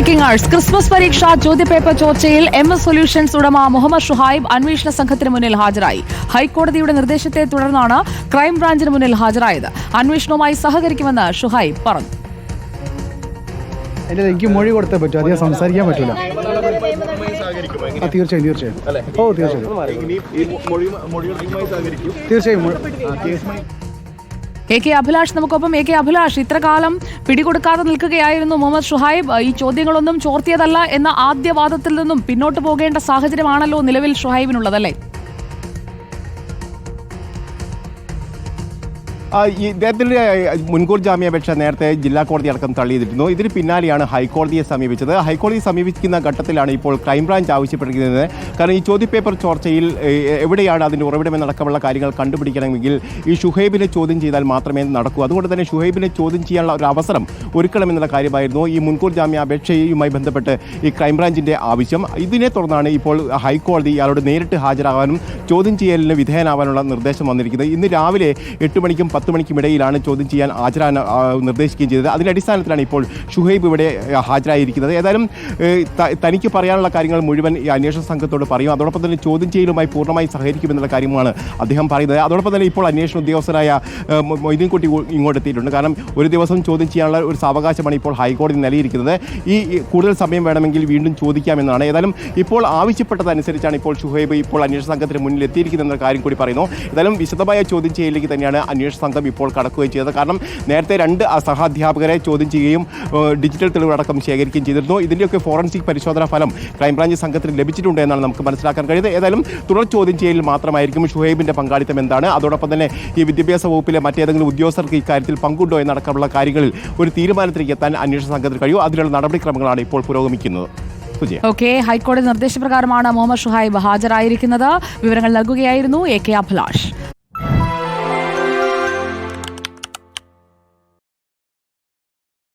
Breaking hours Christmas പരീക്ഷ ചോദ്യപേപ്പർ ചോർച്ചയിൽ M S solutions ഉടമ മുഹമ്മദ് ഷുഹൈബ് അന്വേഷണ സംഘത്തിന് മുന്നിൽ ഹാജരായി. ഹൈക്കോടതിയുടെ നിർദ്ദേശത്തെ തുടർന്നാണ് ക്രൈംബ്രാഞ്ചിന് മുന്നിൽ ഹാജരായത്. അന്വേഷണവുമായി സഹകരിക്കുമെന്ന് ഷുഹൈബ് പറഞ്ഞു. എനിക്ക് മൊഴി കൊടുത്തേ പറ്റൂ. അധികം സംസാരിക്കാൻ പറ്റില്ല ആ തീർച്ചയായും തീർച്ചയായും. ഓ തീർച്ചയായും. തീർച്ചയായും എ കെ അഭിലാഷ് നമുക്കൊപ്പം. എ കെ അഭിലാഷ് ഇത്ര കാലം പിടികൊടുക്കാതെ നിൽക്കുകയായിരുന്നു മുഹമ്മദ് ഷുഹൈബ്. ഈ ചോദ്യങ്ങളൊന്നും ചോർത്തിയതല്ല എന്ന ആദ്യവാദത്തിൽ നിന്നും പിന്നോട്ട് പോകേണ്ട സാഹചര്യമാണല്ലോ നിലവിൽ ഷുഹൈബിനുള്ളതല്ലേ ആ, മുൻകൂർ ജാമ്യാപേക്ഷ നേരത്തെ ജില്ലാ കോടതി അടക്കം തള്ളിയിട്ടിരുന്നു. ഇതിന് പിന്നാലെയാണ് ഹൈക്കോടതിയെ സമീപിച്ചത്. ഹൈക്കോടതിയെ സമീപിക്കുന്ന ഘട്ടത്തിലാണ് ഇപ്പോൾ ക്രൈംബ്രാഞ്ച് ആവശ്യപ്പെട്ടിരിക്കുന്നത്. കാരണം ഈ ചോദ്യപേപ്പർ ചോർച്ചയിൽ എവിടെയാണ് അതിന്റെ ഉറവിടമെന്നടക്കമുള്ള കാര്യങ്ങൾ കണ്ടുപിടിക്കണമെങ്കിൽ ഈ ഷുഹൈബിനെ ചോദ്യം ചെയ്താൽ മാത്രമേ നടക്കൂ. അതുകൊണ്ട് തന്നെ ഷുഹൈബിനെ ചോദ്യം ചെയ്യാനുള്ള ഒരു അവസരം ഒരുക്കണമെന്നുള്ള കാര്യമായിരുന്നു ഈ മുൻകൂർ ജാമ്യാപേക്ഷയുമായി ബന്ധപ്പെട്ട് ഈ ക്രൈംബ്രാഞ്ചിന്റെ ആവശ്യം. ഇതിനെ തുടർന്നാണ് ഇപ്പോൾ ഹൈക്കോടതി ഇയാളോട് നേരിട്ട് ഹാജരാകാനും ചോദ്യം ചെയ്യലിന് വിധേയനാവാനുള്ള നിർദ്ദേശം വന്നിരിക്കുന്നത്. ഇന്ന് രാവിലെ എട്ട് മണിക്കും പത്ത് മണിക്കുമിടയിലാണ് ചോദ്യം ചെയ്യാൻ ഹാജരാൻ നിർദ്ദേശിക്കുകയും ചെയ്തത്. അതിന്റെ അടിസ്ഥാനത്തിലാണ് ഇപ്പോൾ ഷുഹൈബ് ഇവിടെ ഹാജരായിരിക്കുന്നത്. ഏതായാലും തനിക്ക് പറയാനുള്ള കാര്യങ്ങൾ മുഴുവൻ ഈ അന്വേഷണ സംഘത്തോട് പറയും. അതോടൊപ്പം തന്നെ ചോദ്യം ചെയ്യലുമായി പൂർണമായി സഹകരിക്കുമെന്നുള്ള കാര്യമാണ് അദ്ദേഹം പറയുന്നത്. അതോടൊപ്പം തന്നെ ഇപ്പോൾ അന്വേഷണ മൊ- മൊയ്തീൻകുട്ടി ഇങ്ങോ- ഇങ്ങോട്ട് എത്തിയിട്ടുണ്ട്. കാരണം ഒരു ദിവസം ചോദ്യം ചെയ്യാനുള്ള ഒരു സാവകാശമാണ് ഇപ്പോൾ ഹൈക്കോടതി നൽകിയിരിക്കുന്നത്. ഈ കൂടുതൽ സമയം വേണമെങ്കിൽ വീണ്ടും ചോദിക്കാമെന്നാണ്. ഏതായാലും ഇപ്പോൾ ആവശ്യപ്പെട്ടതനുസരിച്ചാണ് ഇപ്പോൾ ഷുഹൈബ് ഇപ്പോൾ അന്വേഷണ സംഘത്തിന് മുന്നിൽ എത്തിയിരിക്കുന്നത് എന്ന കാര്യം കൂടി പറയുന്നു. ഏതായാലും വിശദമായ ചോദ്യം ചെയ്യലിലേക്ക് തന്നെയാണ് അന്വേഷണ സംഘം ഇപ്പോൾ കടക്കുകയും ചെയ്തത്. കാരണം നേരത്തെ രണ്ട് സഹാധ്യാപകരെ ചോദ്യം ചെയ്യുകയും ഡിജിറ്റൽ തെളിവടക്കം ശേഖരിക്കുകയും ചെയ്തിരുന്നു. ഇതിന്റെയൊക്കെ ഫോറൻസിക് പരിശോധനാ ഫലം ക്രൈംബ്രാഞ്ച് സംഘത്തിന് ലഭിച്ചിട്ടുണ്ട് എന്നാണ് നമുക്ക് മനസ്സിലാക്കാൻ കഴിയുന്നത്. ഏതായാലും തുടർ ചോദ്യം ചെയ്യലിൽ മാത്രമായിരിക്കും ഷുഹൈബിന്റെ പങ്കാളിത്തം എന്താണ്. അതോടൊപ്പം തന്നെ ഈ വിദ്യാഭ്യാസ വകുപ്പിലെ മറ്റേതെങ്കിലും ഉദ്യോഗസ്ഥർക്ക് ഇക്കാര്യത്തിൽ പങ്കുണ്ടോ എന്നടക്കമുള്ള കാര്യങ്ങളിൽ ഒരു തീരുമാനത്തിലേക്ക് എത്താൻ അന്വേഷണ സംഘത്തിന് കഴിയും. അതിനുള്ള നടപടിക്രമങ്ങളാണ് ഇപ്പോൾ പുരോഗമിക്കുന്നത്. ഓക്കെ ഹൈക്കോടതി നിർദ്ദേശപ്രകാരമാണ് മുഹമ്മദ് ഷുഹൈബ് ഹാജരായിരിക്കുന്നത്. വിവരങ്ങൾ നൽകുകയായിരുന്നു എ കെ അഭിലാഷ്.